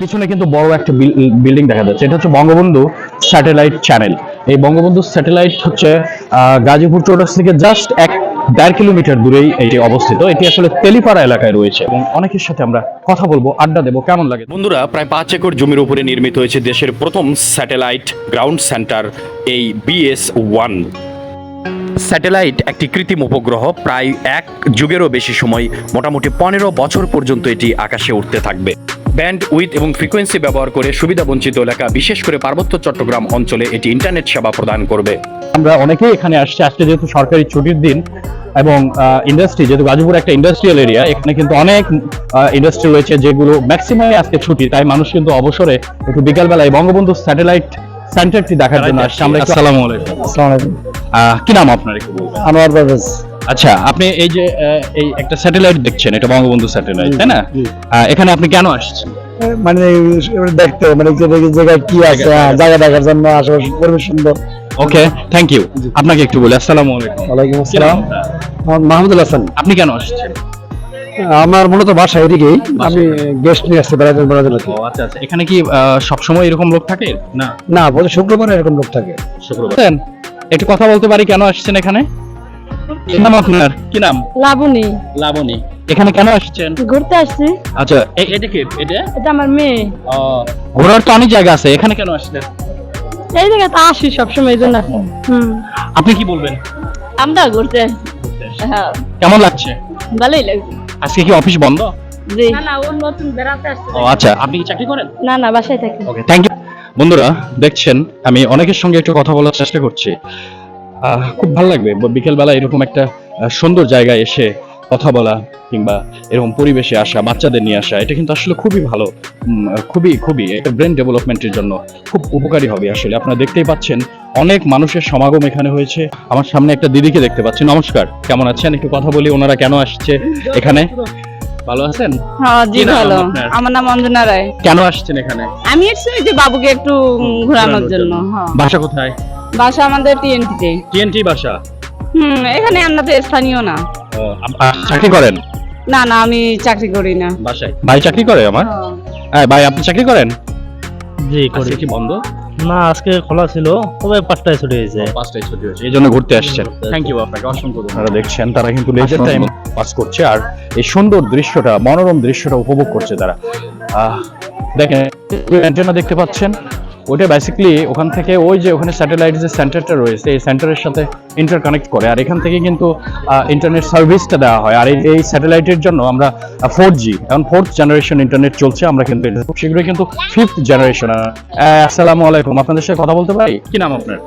পিছনে কিন্তু বড় একটা বিল্ডিং দেখা যাচ্ছে। এটা হচ্ছে বঙ্গবন্ধু স্যাটেলাইট চ্যানেল। এই বঙ্গবন্ধু স্যাটেলাইট হচ্ছে গাজীপুর চৌরাস থেকে জাস্ট এক দেড় কিলোমিটার দূরেই এটি অবস্থিত। এটি আসলে তেলিপাড়া এলাকায় রয়েছে এবং অনেকের সাথে আমরা কথা বলব, আড্ডা দেবো, কেমন লাগে? বন্ধুরা, প্রায় পাঁচ একর জমির উপরে নির্মিত হয়েছে দেশের প্রথম স্যাটেলাইট গ্রাউন্ড সেন্টার, এই বিএস ওয়ান। স্যাটেলাইট একটি কৃত্রিম উপগ্রহ প্রায় এক যুগেরও বেশি সময় মোটামুটি পনেরো বছর পর্যন্ত এটি আকাশে উঠতে থাকবে। ব্যান্ড উইথ এবং ফ্রিকোয়েন্সি ব্যবহার করে সুবিধাবঞ্চিত এলাকা বিশেষ করে পার্বত্য চট্টগ্রাম অঞ্চলে এটি ইন্টারনেট সেবা প্রদান করবে। আমরা অনেকেই এখানে আসছে আজকে যেহেতু সরকারি ছুটির দিন এবং ইন্ডাস্ট্রি যেহেতু গাজীপুর একটা ইন্ডাস্ট্রিয়াল এরিয়া এখানে কিন্তু অনেক ইন্ডাস্ট্রি রয়েছে যেগুলো ম্যাক্সিমামই আজকে ছুটি তাই মানুষ কিন্তু অবসরে একটু বিকালবেলায় বঙ্গবন্ধু স্যাটেলাইট সেন্টারটি দেখার জন্য আসছে। আমরা আসসালামু আলাইকুম। আহ, কি নাম আপনার একটু বলবেন? আনোয়ার পারভেজ আচ্ছা আপনি এই যে এই একটা স্যাটেলাইট দেখছেন এটা বঙ্গবন্ধু স্যাটেলাইট তাই না? এখানে আপনি কেন আসছেন? মানে দেখতে মানে যে যে কি আছে হ্যাঁ, জায়গা দেখার জন্য আশেপাশে পরিবেশ সুন্দর। ওকে থ্যাংক ইউ আপনাকে একটু বলি আসসালামু আলাইকুম। ওয়ালাইকুম আসসালাম। মাহমুদুল হাসান। আপনি কেন আসছেন? আমার মূলত বাসা এদিকেই। আমি গেস্ট নিয়ে আসছি বেড়াতে বেড়াতে। আচ্ছা আচ্ছা। এখানে কি সব সময় এরকম লোক থাকে? না? না শুক্রবার এরকম লোক থাকে। শুক্রবার। একটু কথা বলতে পারি কেন আসছেন এখানে? কি নাম আপনার? কি নাম? লাবণী। লাবণী। এখানে কেন আসছেন? ঘুরতে আসছি। আচ্ছা এটা কি? এটা? এটা আমার মেয়ে। ও, ঘোরার তো অনেক জায়গা আছে এখানে কেন আসলেন? এই জায়গাতে আসি সবসময় এই জন্য। হুম। আপনি কি বলবেন? আমরা ঘুরতে হ্যাঁ। কেমন লাগছে? ভালোই লাগছে। আজকে কি অফিস বন্ধ? জি। না না ও নতুন বেড়াতে আসছে। ও আচ্ছা। আপনি কি চাকরি করেন? না না বাসায় থাকি। Okay thank you. বন্ধুরা, দেখছেন, আমি অনেকের সঙ্গে একটু কথা বলার চেষ্টা করছি। খুব ভালো লাগবে বিকেলবেলা এরকম একটা সুন্দর জায়গায় এসে কথা বলা কিংবা এরকম পরিবেশে আসা, বাচ্চাদের নিয়ে আসা, এটা কিন্তু আসলে খুবই ভালো। খুবই খুবই একটা ব্রেন ডেভেলপমেন্টের জন্য খুব উপকারী হবে আসলে। আপনারা দেখতেই পাচ্ছেন, অনেক মানুষের সমাগম এখানে হয়েছে। আমার সামনে একটা দিদিকে দেখতে পাচ্ছি। নমস্কার, কেমন আছেন? একটু কথা বলি, ওনারা কেন আসছে এখানে? ভালো আছেন? হ্যাঁ জি ভালো। আমার নাম অঞ্জনা রায়। কেন আসছেন এখানে? আমি এসেছি যে বাবুকে একটু ঘোরানোর জন্য হ্যাঁ। বাসা কোথায়? বাসা আমাদের টিএনটিতে। টিএনটি বাসা? হুম এখানে আমরা তো স্থানীয় না। চাকরি করেন? না না আমি চাকরি করি না। বাসায়? ভাই চাকরি করে আমার? হ্যাঁ ভাই আপনি চাকরি করেন? জি করি। কি বন্ধ? না আজকে খোলা ছিল তবে পাঁচটায় ছুটি হয়েছে? পাঁচটায় ছুটি হয়েছে এই জন্য ঘুরতে আসছেন। থ্যাংক ইউ আপনাকে অসংখ্য আপনারা দেখছেন তারা কিন্তু লেজার টাইম পাস করছে আর এই সুন্দর দৃশ্যটা মনোরম দৃশ্যটা উপভোগ করছে তারা। আহ, দেখেন অ্যান্টেনা দেখতে পাচ্ছেন ওটা বেসিক্যালি ওখান থেকে ওই যে ওখানে স্যাটেলাইট যে সেন্টারটা রয়েছে এই সেন্টারের সাথে ইন্টার কানেক্ট করে। আর এখান থেকে কিন্তু ইন্টারনেট সার্ভিসটা দেওয়া হয়। আর এই- স্যাটেলাইটের জন্য আমরা ফোর জি এখন ফোর্থ জেনারেশন ইন্টারনেট চলছে আমরা কিন্তু শীঘ্রই কিন্তু ফিফথ জেনারেশন আসসালামু আলাইকুম। আপনাদের সাথে কথা বলতে পারি? কি নাম আপনার?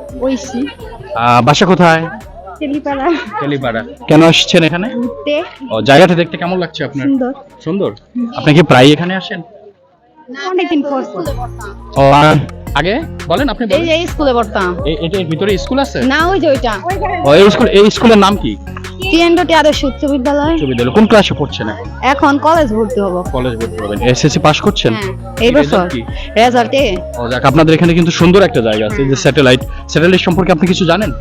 আহ, বাসা কোথায়? তেলিপাড়া। তেলিপাড়া। কেন আসছেন এখানে? ও জায়গাটা দেখতে কেমন লাগছে আপনার? সুন্দর। সুন্দর? আপনি কি প্রায় এখানে আসেন? অনেকদিন পর। ও আর আগে বলেন আপনি এই যে স্কুলে পড়তাম। এই- এটার ভিতরে স্কুল আছে? না ওই যে ওইটা। ও এই স্কুল এই স্কুলের নাম কি? টিএনডি আদর্শ উচ্চ বিদ্যালয়। উচ্চ বিদ্যালয়। কোন ক্লাসে পড়ছেন এখন? কলেজ ভর্তি হব। কলেজ ভর্তি হবেন। এসএসসি পাস করছেন? হ্যাঁ এই বছর। কি? রেজাল্টে ও যাক আপনাদের এখানে কিন্তু সুন্দর একটা জায়গা আছে এই যে স্যাটেলাইট। স্যাটেলাইট সম্পর্কে আপনি কিছু জানেন?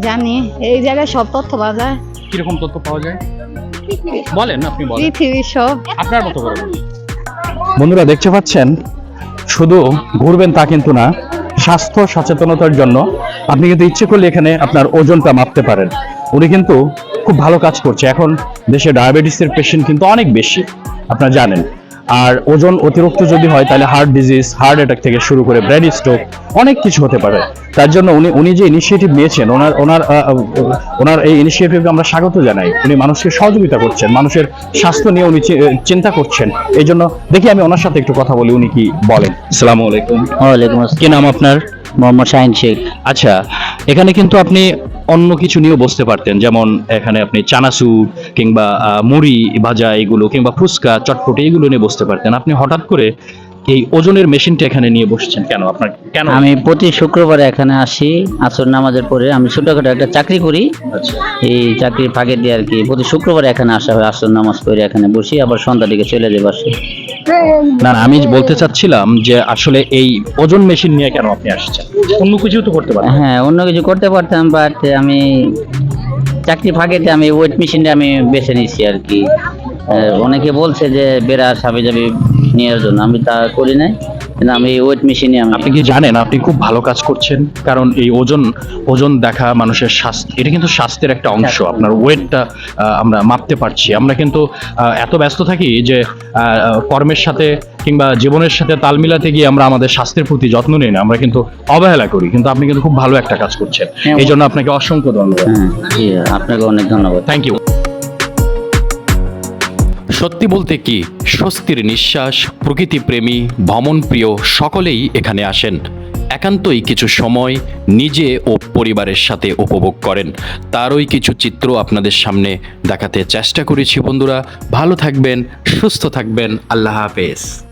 জানি। এই জায়গায় সব তথ্য পাওয়া যায়। কীরকম তথ্য পাওয়া যায়? বলেন আপনি বলেন। পৃথিবীর সব। আপনার মতো করে বলুন। বন্ধুরা দেখতে পাচ্ছেন শুধু ঘুরবেন তা কিন্তু না, স্বাস্থ্য, সচেতনতার জন্য আপনি কিন্তু ইচ্ছে করলে এখানে আপনার ওজনটা মাপতে পারেন। উনি কিন্তু খুব ভালো কাজ করছে। এখন দেশে ডায়াবেটিসের পেশেন্ট কিন্তু অনেক বেশি, আপনারা জানেন। আর ওজন অতিরিক্ত যদি হয় তাহলে হার্ট ডিজিজ হার্ট অ্যাটাক থেকে শুরু করে ব্রেন স্ট্রোক অনেক কিছু হতে পারে। তার জন্য উনি উনি যে ইনিশিয়েটিভ নিয়েছেন ওনার ওনার ওনার এই ইনিশিয়েটিভকে আমরা স্বাগত জানাই। উনি মানুষকে সহযোগিতা করছেন মানুষের স্বাস্থ্য নিয়ে উনি চি- চিন্তা করছেন। এই জন্য দেখি আমি ওনার সাথে একটু কথা বলি উনি কি বলেন? আসসালামু আলাইকুম। ওয়ালাইকুম কি নাম আপনার? মোহাম্মদ শাহিন শেখ। আচ্ছা এখানে কিন্তু আপনি অন্য কিছু নিয়েও বসতে পারতেন যেমন এখানে আপনি চানাচুর কিংবা মুড়ি ভাজা এগুলো কিংবা ফুচকা চটপটি এগুলো নিয়ে বসতে পারতেন। আপনি হঠাৎ করে এই ওজনের মেশিনটা এখানে নিয়ে বসছেন কেন? আপনার কেন আমি প্রতি শুক্রবারে এখানে আসি আসর নামাজের পরে আমি ছোটখাটো একটা চাকরি করি। আচ্ছা। এই চাকরির ফাঁকে দিয়ে আর কি প্রতি শুক্রবারে এখানে আসা হয় আসর নামাজ পড়ে এখানে বসি আবার সন্ধ্যা দিকে চলে যাই বাসে না না, আমি বলতে চাচ্ছিলাম যে আসলে এই ওজন মেশিন নিয়ে কেন আপনি আসছেন? অন্য কিছু তো করতে পারেন হ্যাঁ অন্য কিছু করতে পারতাম বাট আমি চাকরি ফাঁকেতে আমি ওয়েট মেশিনটা আমি বেছে নিয়েছি আর কি। অনেকে বলছে যে বেড়া সাবি যাবি নেওয়ার জন্য। আমি তা করি নাই আমি ওয়েট মেশিনে আমি আপনি কি জানেন আপনি খুব ভালো কাজ করছেন কারণ এই ওজন ওজন দেখা মানুষের স্বাস্থ্য এটা কিন্তু স্বাস্থ্যের একটা অংশ। আপনার ওয়েটটা আমরা মাপতে পারছি। আমরা কিন্তু এত ব্যস্ত থাকি যে আহ, কর্মের সাথে কিংবা জীবনের সাথে তাল মিলাতে গিয়ে আমরা আমাদের স্বাস্থ্যের প্রতি যত্ন নিই না। আমরা কিন্তু অবহেলা করি কিন্তু আপনি কিন্তু খুব ভালো একটা কাজ করছেন। হ্যাঁ, এই জন্য আপনাকে অসংখ্য ধন্যবাদ। হ্যাঁ আপনাকে অনেক ধন্যবাদ। থ্যাংক ইউ সত্যি বলতে কি, স্বস্তির নিঃশ্বাস, প্রকৃতিপ্রেমী, ভ্রমণপ্রিয়, সকলেই এখানে আসেন। একান্তই কিছু সময় নিজে ও পরিবারের সাথে উপভোগ করেন। তারই কিছু চিত্র আপনাদের সামনে দেখাতে চেষ্টা করেছি বন্ধুরা। ভালো থাকবেন, সুস্থ থাকবেন। আল্লাহ হাফেজ।